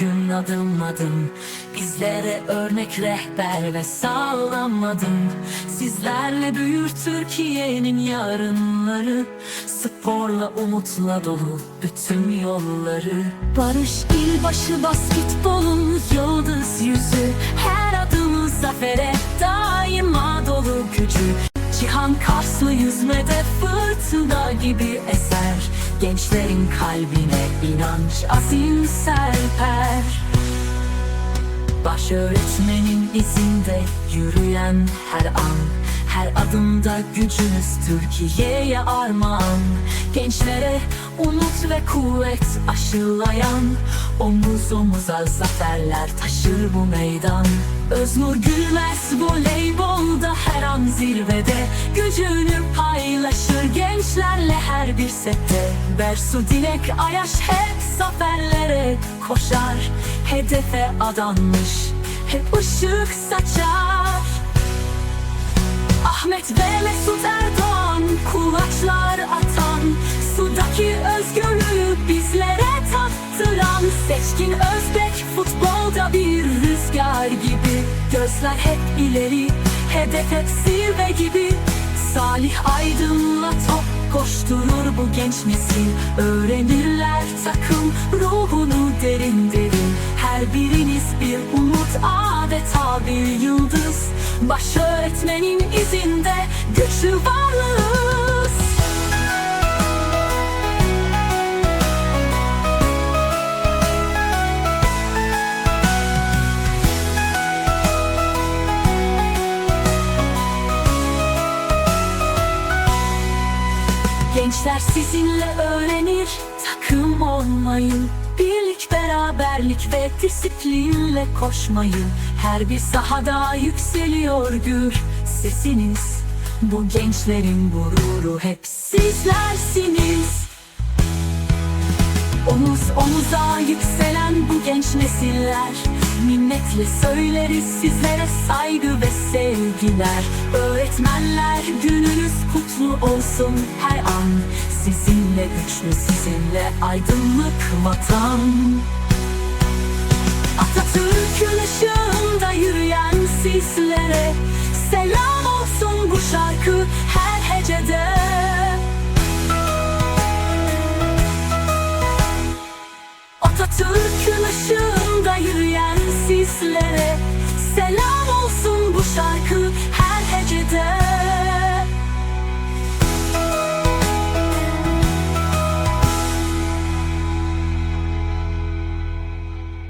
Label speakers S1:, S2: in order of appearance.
S1: gün adım adım. Bizlere örnek rehber ve sağlam adım Sizlerle büyür Türkiye'nin yarınları. Sporla umutla dolu bütün yolları. Barış ilbaşı basketbolun yıldız yüzü. Her adımı zafere daima Gençlerin kalbine inanç azim serper. Baş öğretmenin izinde yürüyen her an Her adımda gücünüz Türkiye'ye armağan. Gençlere umut ve kuvvet aşılayan Omuz omuza zaferler taşır bu meydan. Öznur Gülmez voleybolda her an zirvede Gücünü gençlerle her bir sette Bersu Dilek Ayaş hep zaferlere koşar. Hedefe adanmış hep ışık saçar. Ahmet ve Mesut Erdoğan kulaçlar atan Sudaki özgürlüğü bizlere tattıran. Seçkin Özbek futbolda bir rüzgar gibi Gözler hep ileri, hedef hep zirve gibi. Salih Aydın'la top koşturur bu genç nesil. Öğrenirler takım ruhunu derin derin. Her biriniz bir umut adeta bir yıldız. Baş öğretmenin izinde güçlü varlığız Gençler sizinle öğrenir. Takım olmayı Birlik, beraberlik ve disiplinle koşmayı Her bir sahada yükseliyor gür sesiniz. Bu gençlerin gururu hep sizlersiniz. Omuz omuza yükselen bu genç nesiller. Minnetle söyleriz sizlere saygı ve sevgiler. Öğretmenler gününüz kutlu olsun her an. Sizinle güçlü sizinle aydınlık vatan. Atatürk'ün ışığında yürüyen sizlere Selam olsun bu şarkı her hecede. Atatürk'ün ışığında yürüyen sizlere